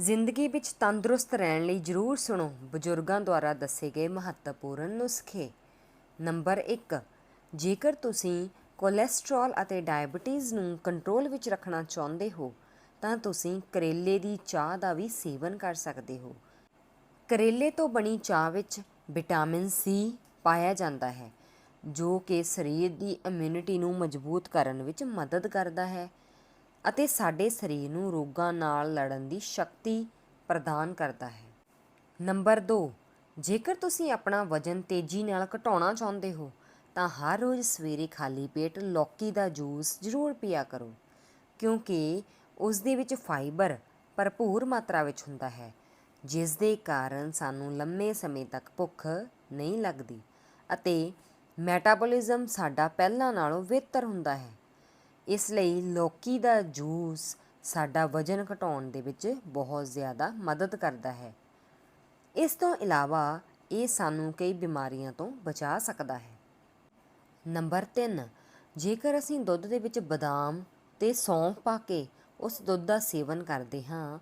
ਜ਼ਿੰਦਗੀ ਵਿੱਚ ਤੰਦਰੁਸਤ ਰਹਿਣ ਲਈ ਜ਼ਰੂਰ ਸੁਣੋ। ਬਜ਼ੁਰਗਾਂ ਦੁਆਰਾ ਦੱਸੇ ਗਏ ਮਹੱਤਵਪੂਰਨ ਨੁਸਖੇ। ਨੰਬਰ 1 ਜੇਕਰ ਤੁਸੀਂ ਕੋਲੇਸਟ੍ਰੋਲ ਅਤੇ ਡਾਇਬੀਟੀਜ਼ ਨੂੰ ਕੰਟਰੋਲ ਵਿੱਚ ਰੱਖਣਾ ਚਾਹੁੰਦੇ ਹੋ, ਤਾਂ ਤੁਸੀਂ ਕਰੇਲੇ ਦੀ ਚਾਹ ਦਾ ਵੀ ਸੇਵਨ ਕਰ ਸਕਦੇ ਹੋ। ਕਰੇਲੇ ਤੋਂ ਬਣੀ ਚਾਹ ਵਿੱਚ ਵਿਟਾਮਿਨ ਸੀ ਪਾਇਆ ਜਾਂਦਾ ਹੈ, ਜੋ ਕਿ ਸਰੀਰ ਦੀ ਇਮਿਊਨਿਟੀ ਨੂੰ ਮਜ਼ਬੂਤ ਕਰਨ ਵਿੱਚ ਮਦਦ ਕਰਦਾ ਹੈ। ਅਤੇ ਸਾਡੇ ਸਰੀਰ ਨੂੰ ਰੋਗਾਂ ਨਾਲ ਲੜਨ ਦੀ ਸ਼ਕਤੀ ਪ੍ਰਦਾਨ ਕਰਦਾ ਹੈ। ਨੰਬਰ 2 ਜੇਕਰ ਤੁਸੀਂ ਆਪਣਾ ਵਜ਼ਨ ਤੇਜ਼ੀ ਨਾਲ ਘਟਾਉਣਾ ਚਾਹੁੰਦੇ ਹੋ, ਤਾਂ ਹਰ ਰੋਜ਼ ਸਵੇਰੇ ਖਾਲੀ ਪੇਟ ਲੌਕੀ ਦਾ ਜੂਸ ਜ਼ਰੂਰ ਪੀਆ ਕਰੋ, ਕਿਉਂਕਿ ਉਸ ਦੇ ਵਿੱਚ ਫਾਈਬਰ ਭਰਪੂਰ ਮਾਤਰਾ ਵਿੱਚ ਹੁੰਦਾ ਹੈ, ਜਿਸ ਦੇ ਕਾਰਨ ਸਾਨੂੰ ਲੰਮੇ ਸਮੇਂ ਤੱਕ ਭੁੱਖ ਨਹੀਂ ਲੱਗਦੀ ਅਤੇ ਮੈਟਾਬੋਲਿਜ਼ਮ ਸਾਡਾ ਪਹਿਲਾਂ ਨਾਲੋਂ ਬਿਹਤਰ ਹੁੰਦਾ ਹੈ। ਇਸ ਲਈ ਲੌਕੀ ਦਾ ਜੂਸ ਸਾਡਾ ਵਜ਼ਨ ਘਟਾਉਣ ਦੇ ਵਿੱਚ ਬਹੁਤ ਜ਼ਿਆਦਾ ਮਦਦ ਕਰਦਾ ਹੈ। ਇਸ ਤੋਂ ਇਲਾਵਾ ਇਹ ਸਾਨੂੰ ਕਈ ਬਿਮਾਰੀਆਂ ਤੋਂ ਬਚਾ ਸਕਦਾ ਹੈ। ਨੰਬਰ 3 ਜੇਕਰ ਅਸੀਂ ਦੁੱਧ ਦੇ ਵਿੱਚ ਬਦਾਮ ਤੇ ਸੌਂਫ ਪਾ ਕੇ ਉਸ ਦੁੱਧ ਦਾ ਸੇਵਨ ਕਰਦੇ ਹਾਂ,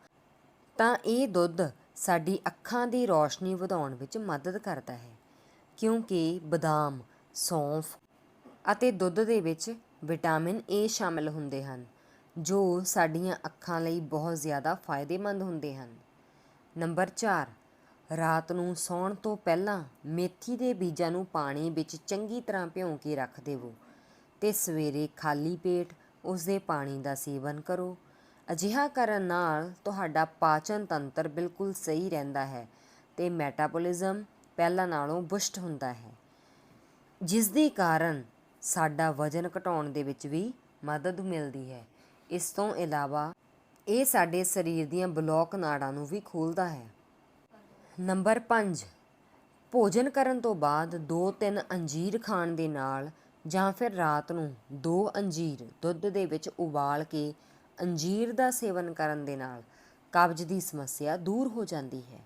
ਤਾਂ ਇਹ ਦੁੱਧ ਸਾਡੀ ਅੱਖਾਂ ਦੀ ਰੌਸ਼ਨੀ ਵਧਾਉਣ ਵਿੱਚ ਮਦਦ ਕਰਦਾ ਹੈ। ਕਿਉਂਕਿ ਬਦਾਮ, ਸੌਂਫ ਅਤੇ ਦੁੱਧ ਦੇ ਵਿੱਚ ਵਿਟਾਮਿਨ ਏ ਸ਼ਾਮਿਲ ਹੁੰਦੇ ਹਨ, ਜੋ ਸਾਡੀਆਂ ਅੱਖਾਂ ਲਈ ਬਹੁਤ ਜ਼ਿਆਦਾ ਫਾਇਦੇਮੰਦ ਹੁੰਦੇ ਹਨ। ਨੰਬਰ 4 ਰਾਤ ਨੂੰ ਸੌਣ ਤੋਂ ਪਹਿਲਾਂ ਮੇਥੀ ਦੇ ਬੀਜਾਂ ਨੂੰ ਪਾਣੀ ਵਿੱਚ ਚੰਗੀ ਤਰ੍ਹਾਂ ਭਿਉਂ ਕੇ ਰੱਖ ਦੇਵੋ ਤੇ ਸਵੇਰੇ ਖਾਲੀ ਪੇਟ ਉਸ ਦੇ ਪਾਣੀ ਦਾ ਸੇਵਨ ਕਰੋ। ਅਜਿਹਾ ਕਰਨ ਨਾਲ ਤੁਹਾਡਾ ਪਾਚਨ ਤੰਤਰ ਬਿਲਕੁਲ ਸਹੀ ਰਹਿੰਦਾ ਹੈ ਤੇ ਮੈਟਾਬੋਲਿਜ਼ਮ ਪਹਿਲਾਂ ਨਾਲੋਂ ਬੁਸ਼ਟ ਹੁੰਦਾ ਹੈ। ਜਿਸ ਦੇ ਕਾਰਨ ਸਾਡਾ ਵਜ਼ਨ ਘਟਾਉਣ ਦੇ ਵਿੱਚ ਵੀ ਮਦਦ ਮਿਲਦੀ ਹੈ। ਇਸ ਤੋਂ ਇਲਾਵਾ ਇਹ ਸਾਡੇ ਸਰੀਰ ਦੀਆਂ ਬਲੌਕ ਨਾੜਾਂ ਨੂੰ ਵੀ ਖੋਲ੍ਹਦਾ ਹੈ। ਨੰਬਰ 5 ਭੋਜਨ ਕਰਨ ਤੋਂ ਬਾਅਦ 2-3 ਅੰਜੀਰ ਖਾਣ ਦੇ ਨਾਲ ਜਾਂ ਫਿਰ ਰਾਤ ਨੂੰ 2 ਅੰਜੀਰ ਦੁੱਧ ਦੇ ਵਿੱਚ ਉਬਾਲ ਕੇ ਅੰਜੀਰ ਦਾ ਸੇਵਨ ਕਰਨ ਦੇ ਨਾਲ ਕਬਜ਼ ਦੀ ਸਮੱਸਿਆ ਦੂਰ ਹੋ ਜਾਂਦੀ ਹੈ।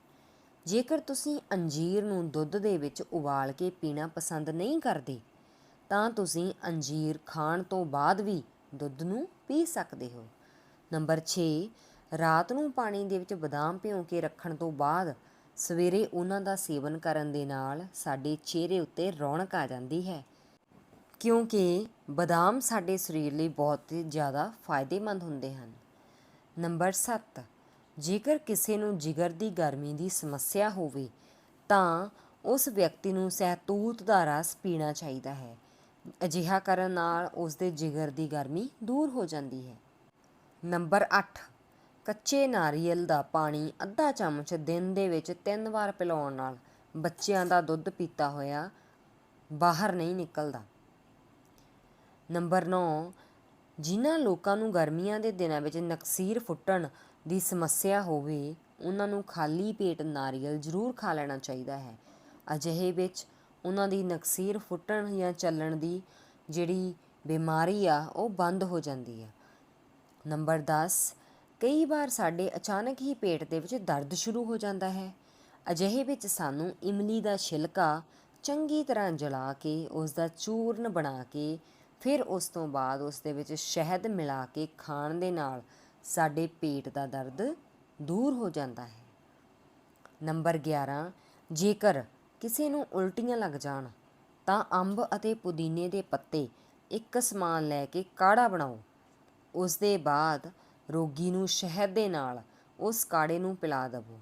ਜੇਕਰ ਤੁਸੀਂ ਅੰਜੀਰ ਨੂੰ ਦੁੱਧ ਦੇ ਵਿੱਚ ਉਬਾਲ ਕੇ ਪੀਣਾ ਪਸੰਦ ਨਹੀਂ ਕਰਦੇ ਤਾਂ ਤੁਸੀਂ ਅੰਜੀਰ ਖਾਣ ਤੋਂ ਬਾਅਦ ਵੀ ਦੁੱਧ ਨੂੰ ਪੀ ਸਕਦੇ ਹੋ। ਨੰਬਰ 6 ਰਾਤ ਨੂੰ ਪਾਣੀ ਦੇ ਵਿੱਚ ਬਦਾਮ ਭਿਉਂ ਕੇ ਰੱਖਣ ਤੋਂ ਬਾਅਦ ਸਵੇਰੇ ਉਹਨਾਂ ਦਾ ਸੇਵਨ ਕਰਨ ਦੇ ਨਾਲ ਸਾਡੇ ਚਿਹਰੇ ਉੱਤੇ ਰੌਣਕ ਆ ਜਾਂਦੀ ਹੈ। ਕਿਉਂਕਿ ਬਦਾਮ ਸਾਡੇ ਸਰੀਰ ਲਈ ਬਹੁਤ ਜ਼ਿਆਦਾ ਫਾਇਦੇਮੰਦ ਹੁੰਦੇ ਹਨ। ਨੰਬਰ 7 ਜੇਕਰ ਕਿਸੇ ਨੂੰ ਜਿਗਰ ਦੀ ਗਰਮੀ ਦੀ ਸਮੱਸਿਆ ਹੋਵੇ, ਤਾਂ ਉਸ ਵਿਅਕਤੀ ਨੂੰ ਸਹਿਤੂਤ ਦਾ ਰਸ ਪੀਣਾ ਚਾਹੀਦਾ ਹੈ। ਅਜਿਹਾ ਕਰਨ ਨਾਲ ਉਸ ਦੇ ਜਿਗਰ ਦੀ ਗਰਮੀ ਦੂਰ ਹੋ ਜਾਂਦੀ ਹੈ। ਨੰਬਰ 8 ਕੱਚੇ ਨਾਰੀਅਲ ਦਾ ਪਾਣੀ ਅੱਧਾ ਚਮਚ ਦਿਨ ਦੇ ਵਿੱਚ ਤਿੰਨ ਵਾਰ ਪਿਲਾਉਣ ਨਾਲ ਬੱਚਿਆਂ ਦਾ ਦੁੱਧ ਪੀਤਾ ਹੋਇਆ ਬਾਹਰ ਨਹੀਂ ਨਿਕਲਦਾ। ਨੰਬਰ 9 ਜਿਨ੍ਹਾਂ ਲੋਕਾਂ ਨੂੰ ਗਰਮੀਆਂ ਦੇ ਦਿਨਾਂ ਵਿੱਚ ਨਕਸੀਰ ਫੁੱਟਣ ਦੀ ਸਮੱਸਿਆ ਹੋਵੇ, ਉਹਨਾਂ ਨੂੰ ਖਾਲੀ ਪੇਟ ਨਾਰੀਅਲ ਜ਼ਰੂਰ ਖਾ ਲੈਣਾ ਚਾਹੀਦਾ ਹੈ। ਅਜਿਹੇ ਵਿੱਚ ਉਹਨਾਂ ਦੀ ਨਕਸੀਰ ਫੁੱਟਣ ਜਾਂ ਚੱਲਣ ਦੀ ਜਿਹੜੀ ਬਿਮਾਰੀ ਆ, ਉਹ ਬੰਦ ਹੋ ਜਾਂਦੀ ਆ। ਨੰਬਰ 10 ਕਈ ਵਾਰ ਸਾਡੇ ਅਚਾਨਕ ਹੀ ਪੇਟ ਦੇ ਵਿੱਚ ਦਰਦ ਸ਼ੁਰੂ ਹੋ ਜਾਂਦਾ ਹੈ। ਅਜਿਹੇ ਵਿੱਚ ਸਾਨੂੰ ਇਮਲੀ ਦਾ ਛਿਲਕਾ ਚੰਗੀ ਤਰ੍ਹਾਂ ਜਲਾ ਕੇ ਉਸ ਦਾ ਚੂਰਨ ਬਣਾ ਕੇ, ਫਿਰ ਉਸ ਤੋਂ ਬਾਅਦ ਉਸ ਦੇ ਵਿੱਚ ਸ਼ਹਿਦ ਮਿਲਾ ਕੇ ਖਾਣ ਦੇ ਨਾਲ ਸਾਡੇ ਪੇਟ ਦਾ ਦਰਦ ਦੂਰ ਹੋ ਜਾਂਦਾ ਹੈ। ਨੰਬਰ 11 ਜੇਕਰ ਕਿਸੇ ਨੂੰ ਉਲਟੀਆਂ ਲੱਗ ਜਾਣ, ਤਾਂ ਅੰਬ ਅਤੇ ਪੁਦੀਨੇ ਦੇ ਪੱਤੇ ਇੱਕ ਸਮਾਨ ਲੈ ਕੇ ਕਾੜਾ ਬਣਾਓ। ਉਸ ਦੇ ਬਾਅਦ ਰੋਗੀ ਨੂੰ ਸ਼ਹਿਦ ਦੇ ਨਾਲ ਉਸ ਕਾੜੇ ਨੂੰ ਪਿਲਾ ਦੇਵੋ।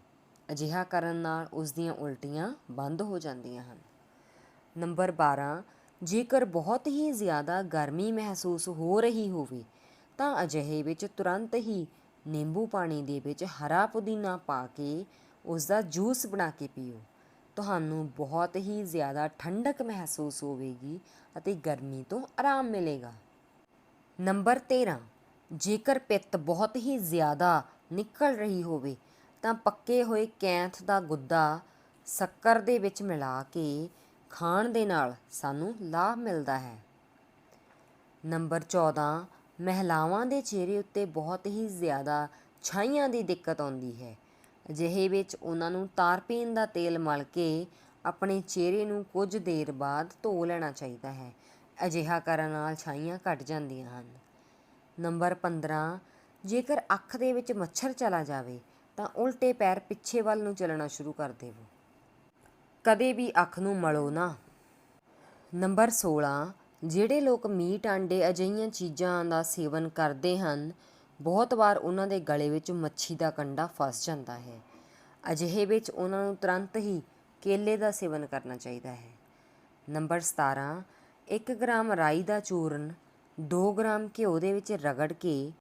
ਅਜਿਹਾ ਕਰਨ ਨਾਲ ਉਸ ਦੀਆਂ ਉਲਟੀਆਂ ਬੰਦ ਹੋ ਜਾਂਦੀਆਂ ਹਨ। ਨੰਬਰ 12 ਜੇਕਰ ਬਹੁਤ ਹੀ ਜ਼ਿਆਦਾ ਗਰਮੀ ਮਹਿਸੂਸ ਹੋ ਰਹੀ ਹੋਵੇ, ਤਾਂ ਅਜਿਹੇ ਵਿੱਚ ਤੁਰੰਤ ਹੀ ਨਿੰਬੂ ਪਾਣੀ ਦੇ ਵਿੱਚ ਹਰਾ ਪੁਦੀਨਾ ਪਾ ਕੇ ਉਸ ਦਾ ਜੂਸ ਬਣਾ ਕੇ ਪੀਓ। ਤੁਹਾਨੂੰ ਬਹੁਤ ਹੀ ਜ਼ਿਆਦਾ ਠੰਡਕ ਮਹਿਸੂਸ ਹੋਵੇਗੀ ਅਤੇ ਗਰਮੀ ਤੋਂ ਆਰਾਮ ਮਿਲੇਗਾ। ਨੰਬਰ 13 ਜੇਕਰ ਪਿੱਤ ਬਹੁਤ ਹੀ ਜ਼ਿਆਦਾ ਨਿਕਲ ਰਹੀ ਹੋਵੇ, ਤਾਂ ਪੱਕੇ ਹੋਏ ਕੈਂਥ ਦਾ ਗੁੱਦਾ ਸ਼ੱਕਰ ਦੇ ਵਿੱਚ ਮਿਲਾ ਕੇ ਖਾਣ ਦੇ ਨਾਲ ਸਾਨੂੰ ਲਾਭ ਮਿਲਦਾ ਹੈ। ਨੰਬਰ 14 ਮਹਿਲਾਵਾਂ ਦੇ ਚਿਹਰੇ ਉੱਤੇ ਬਹੁਤ ਹੀ ਜ਼ਿਆਦਾ ਛਾਈਆਂ ਦੀ ਦਿੱਕਤ ਆਉਂਦੀ ਹੈ। ਅਜਿਹੇ ਵਿੱਚ ਉਹਨਾਂ ਨੂੰ ਤਾਰਪੀਨ ਦਾ ਤੇਲ ਮਲ ਕੇ ਆਪਣੇ ਚਿਹਰੇ ਨੂੰ ਕੁਝ ਦੇਰ ਬਾਅਦ ਧੋ ਲੈਣਾ ਚਾਹੀਦਾ ਹੈ। ਅਜਿਹਾ ਕਰਨ ਨਾਲ ਛਾਈਆਂ ਘਟ ਜਾਂਦੀਆਂ ਹਨ। ਨੰਬਰ 15 ਜੇਕਰ ਅੱਖ ਦੇ ਵਿੱਚ ਮੱਛਰ ਚਲਾ ਜਾਵੇ, ਤਾਂ ਉਲਟੇ ਪੈਰ ਪਿੱਛੇ ਵੱਲ ਨੂੰ ਚੱਲਣਾ ਸ਼ੁਰੂ ਕਰ ਦੇਵੋ। ਕਦੇ ਵੀ ਅੱਖ ਨੂੰ ਮਲੋ ਨਾ। ਨੰਬਰ 16 ਜਿਹੜੇ ਲੋਕ ਮੀਟ ਆਂਡੇ ਅਜਿਹੀਆਂ ਚੀਜ਼ਾਂ ਦਾ ਸੇਵਨ ਕਰਦੇ ਹਨ ਬਹੁਤ ਵਾਰ ਉਹਨਾਂ ਦੇ ਗਲੇ ਵਿੱਚ ਮੱਛੀ ਦਾ ਕੰਡਾ ਫਸ ਜਾਂਦਾ ਹੈ। ਅਜਿਹੇ ਵਿੱਚ ਉਹਨਾਂ ਨੂੰ ਤੁਰੰਤ ਹੀ ਕੇਲੇ ਦਾ ਸੇਵਨ ਕਰਨਾ ਚਾਹੀਦਾ ਹੈ। ਨੰਬਰ 17 1 ਗ੍ਰਾਮ ਰਾਈ ਦਾ ਚੂਰਨ 2 ਗ੍ਰਾਮ ਘਿਓ ਦੇ ਵਿੱਚ ਰਗੜ ਕੇ,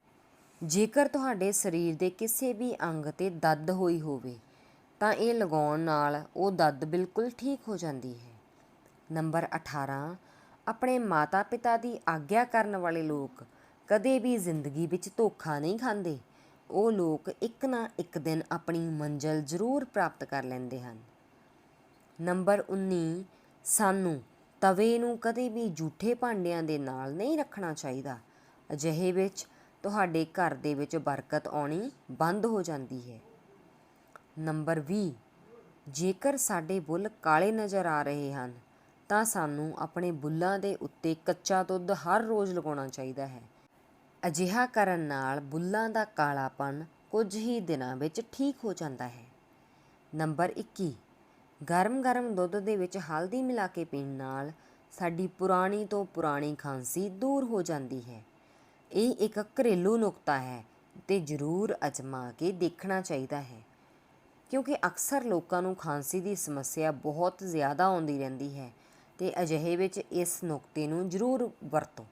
ਜੇਕਰ ਤੁਹਾਡੇ ਸਰੀਰ ਦੇ ਕਿਸੇ ਵੀ ਅੰਗ ਤੇ ਦਰਦ ਹੋਈ ਹੋਵੇ, ਤਾਂ ਇਹ ਲਗਾਉਣ ਨਾਲ ਉਹ ਦਰਦ ਬਿਲਕੁਲ ਠੀਕ ਹੋ ਜਾਂਦੀ ਹੈ। ਨੰਬਰ 18 ਆਪਣੇ ਮਾਤਾ-ਪਿਤਾ ਦੀ ਆਗਿਆ ਕਰਨ ਵਾਲੇ ਲੋਕ ਕਦੇ ਵੀ ਜ਼ਿੰਦਗੀ ਵਿੱਚ ਧੋਖਾ ਨਹੀਂ ਖਾਂਦੇ। ਉਹ ਲੋਕ ਇੱਕ ਨਾ ਇੱਕ ਦਿਨ ਆਪਣੀ ਮੰਜ਼ਲ ਜ਼ਰੂਰ ਪ੍ਰਾਪਤ ਕਰ ਲੈਂਦੇ ਹਨ। ਨੰਬਰ 19 ਸਾਨੂੰ ਤਵੇ ਨੂੰ ਕਦੇ ਵੀ ਝੂਠੇ ਭਾਂਡਿਆਂ ਦੇ ਨਾਲ ਨਹੀਂ ਰੱਖਣਾ ਚਾਹੀਦਾ। ਅਜਿਹੇ ਵਿੱਚ ਤੁਹਾਡੇ ਘਰ ਦੇ ਵਿੱਚ ਬਰਕਤ ਆਉਣੀ ਬੰਦ ਹੋ ਜਾਂਦੀ ਹੈ। ਨੰਬਰ 20 ਜੇਕਰ ਸਾਡੇ ਬੁੱਲ ਕਾਲੇ ਨਜ਼ਰ ਆ ਰਹੇ ਹਨ, ਤਾਂ ਸਾਨੂੰ ਆਪਣੇ ਬੁੱਲਾਂ ਦੇ ਉੱਤੇ ਕੱਚਾ ਦੁੱਧ ਹਰ ਰੋਜ਼ ਲਗਾਉਣਾ ਚਾਹੀਦਾ ਹੈ। ਅਜਿਹਾ ਕਰਨ ਨਾਲ ਬੁੱਲਾਂ ਦਾ ਕਾਲਾਪਨ ਕੁਝ ਹੀ ਦਿਨਾਂ ਵਿੱਚ ਠੀਕ ਹੋ ਜਾਂਦਾ ਹੈ। ਨੰਬਰ 21 ਗਰਮ-ਗਰਮ ਦੁੱਧ ਦੇ ਵਿੱਚ ਹਲਦੀ ਮਿਲਾ ਕੇ ਪੀਣ ਨਾਲ ਸਾਡੀ ਪੁਰਾਣੀ ਤੋਂ ਪੁਰਾਣੀ ਖਾਂਸੀ ਦੂਰ ਹੋ ਜਾਂਦੀ ਹੈ। ਇਹ ਇੱਕ ਘਰੇਲੂ ਨੁਕਤਾ ਹੈ ਤੇ ਜ਼ਰੂਰ ਅਜਮਾ ਕੇ ਦੇਖਣਾ ਚਾਹੀਦਾ ਹੈ, ਕਿਉਂਕਿ ਅਕਸਰ ਲੋਕਾਂ ਨੂੰ ਖਾਂਸੀ ਦੀ ਸਮੱਸਿਆ ਬਹੁਤ ਜ਼ਿਆਦਾ ਆਉਂਦੀ ਰਹਿੰਦੀ ਹੈ ਤੇ ਅਜਿਹੇ ਵਿੱਚ ਇਸ ਨੁਕਤੇ ਨੂੰ ਜ਼ਰੂਰ ਵਰਤੋ।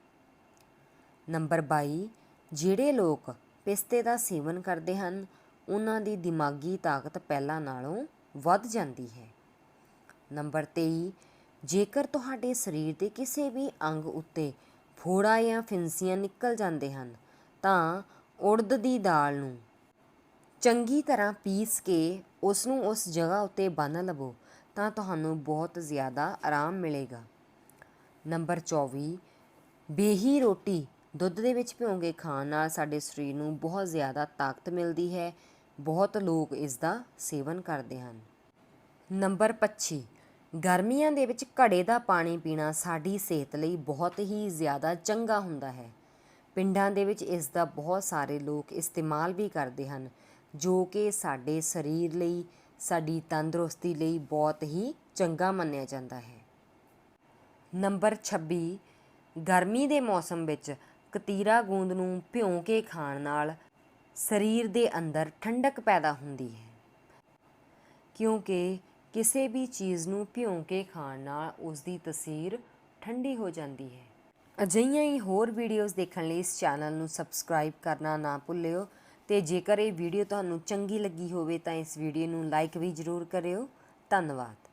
ਨੰਬਰ 22 ਜਿਹੜੇ ਲੋਕ ਪਿਸਤੇ ਦਾ ਸੇਵਨ ਕਰਦੇ ਹਨ, ਉਹਨਾਂ ਦੀ ਦਿਮਾਗੀ ਤਾਕਤ ਪਹਿਲਾਂ ਨਾਲੋਂ ਵੱਧ ਜਾਂਦੀ ਹੈ। ਨੰਬਰ 23 ਜੇਕਰ ਤੁਹਾਡੇ ਸਰੀਰ ਦੇ ਕਿਸੇ ਵੀ ਅੰਗ ਉੱਤੇ ਫੋੜਾ ਜਾਂ ਫਿੰਸੀਆਂ ਨਿਕਲ ਜਾਂਦੇ ਹਨ, ਤਾਂ ਉੜਦ ਦੀ ਦਾਲ ਨੂੰ ਚੰਗੀ ਤਰ੍ਹਾਂ ਪੀਸ ਕੇ ਉਸ ਨੂੰ ਉਸ ਜਗ੍ਹਾ ਉੱਤੇ ਬੰਨ੍ਹ ਲਵੋ, ਤਾਂ ਤੁਹਾਨੂੰ ਬਹੁਤ ਜ਼ਿਆਦਾ ਆਰਾਮ ਮਿਲੇਗਾ। ਨੰਬਰ 24 ਬੇਹੀ ਰੋਟੀ ਦੁੱਧ ਦੇ ਵਿੱਚ ਭਿਉਂਗੇ ਖਾਣ ਨਾਲ ਸਾਡੇ ਸਰੀਰ ਨੂੰ ਬਹੁਤ ਜ਼ਿਆਦਾ ਤਾਕਤ ਮਿਲਦੀ ਹੈ। ਬਹੁਤ ਲੋਕ ਇਸ ਦਾ ਸੇਵਨ ਕਰਦੇ ਹਨ। ਨੰਬਰ 25 ਗਰਮੀਆਂ ਦੇ ਵਿੱਚ ਘੜੇ ਦਾ ਪਾਣੀ ਪੀਣਾ ਸਾਡੀ ਸਿਹਤ ਲਈ ਬਹੁਤ ਹੀ ਜ਼ਿਆਦਾ ਚੰਗਾ ਹੁੰਦਾ ਹੈ। ਪਿੰਡਾਂ ਦੇ ਵਿੱਚ ਇਸ ਦਾ ਬਹੁਤ ਸਾਰੇ ਲੋਕ ਇਸਤੇਮਾਲ ਵੀ ਕਰਦੇ ਹਨ, ਜੋ ਕਿ ਸਾਡੇ ਸਰੀਰ ਲਈ, ਸਾਡੀ ਤੰਦਰੁਸਤੀ ਲਈ ਬਹੁਤ ਹੀ ਚੰਗਾ ਮੰਨਿਆ ਜਾਂਦਾ ਹੈ। ਨੰਬਰ 26 ਗਰਮੀ ਦੇ ਮੌਸਮ ਵਿੱਚ ਕਤੀਰਾ ਗੂੰਦ ਨੂੰ ਭਿਉਂ ਕੇ ਖਾਣ ਨਾਲ ਸਰੀਰ ਦੇ ਅੰਦਰ ਠੰਡਕ ਪੈਦਾ ਹੁੰਦੀ ਹੈ। ਕਿਉਂਕਿ ਕਿਸੇ ਵੀ ਚੀਜ਼ ਨੂੰ ਭਿਉਂ ਕੇ ਖਾਣ ਨਾਲ ਉਸ ਦੀ ਤਸੀਰ ਠੰਡੀ ਹੋ ਜਾਂਦੀ ਹੈ। ਅਜਿਹੀਆਂ ਹੀ ਹੋਰ ਵੀਡੀਓਜ਼ ਦੇਖਣ ਲਈ ਇਸ ਚੈਨਲ ਨੂੰ ਸਬਸਕ੍ਰਾਈਬ ਕਰਨਾ ਨਾ ਭੁੱਲਿਓ ਤੇ ਜੇਕਰ ਇਹ ਵੀਡੀਓ ਤੁਹਾਨੂੰ ਚੰਗੀ ਲੱਗੀ ਹੋਵੇ ਤਾਂ ਇਸ ਵੀਡੀਓ ਨੂੰ ਲਾਈਕ ਵੀ ਜ਼ਰੂਰ ਕਰਿਓ। ਧੰਨਵਾਦ।